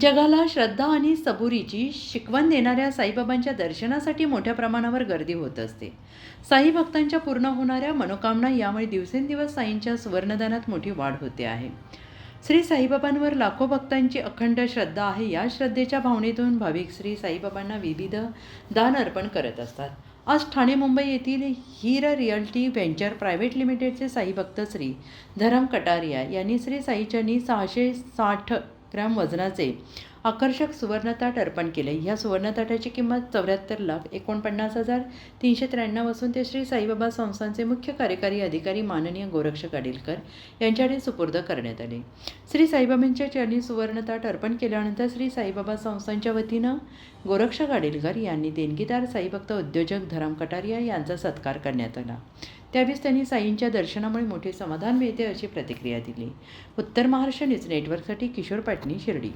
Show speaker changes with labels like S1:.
S1: जगाला श्रद्धा आणि सबुरीची शिकवण देणाऱ्या साईबाबांच्या दर्शनासाठी मोठ्या प्रमाणावर गर्दी होत असते. साई भक्तांच्या पूर्ण होणाऱ्या मनोकामना यामुळे दिवसेंदिवस साईंच्या सुवर्णदानात मोठी वाढ होते आहे. श्री साईबाबांवर लाखो भक्तांची अखंड श्रद्धा आहे. या श्रद्धेच्या भावनेतून भाविक श्री साईबाबांना विविध दान अर्पण करत असतात. आज ठाणे मुंबई येथील हीर रिअल्टी व्हेंचर प्रायव्हेट लिमिटेडचे साई भक्त श्री धरम कटारिया यांनी श्री साईचरणी सहाशे साठ ग्रॅम वजनाचे आकर्षक सुवर्णताट अर्पण केले. ह्या सुवर्णताटाची किंमत चौऱ्याहत्तर लाख एकोणपन्नास हजार तीनशे त्र्याण्णव असून ते श्री साईबाबा संस्थांचे मुख्य कार्यकारी अधिकारी माननीय गोरक्ष गाडीलकर यांच्याकडे सुपूर्द करण्यात आले. श्री साईबाबांच्या चरणी सुवर्णताट अर्पण केल्यानंतर श्री साईबाबा संस्थांच्या वतीनं गोरक्ष गाडीलकर यांनी देणगीदार साईभक्त उद्योजक धरम कटारिया यांचा सत्कार करण्यात आला. त्यावेळेस त्यांनी साईंच्या दर्शनामुळे मोठे समाधान मिळते अशी प्रतिक्रिया दिली. उत्तर महाराष्ट्र न्यूज नेटवर्कसाठी किशोर पाटणी शिर्डी.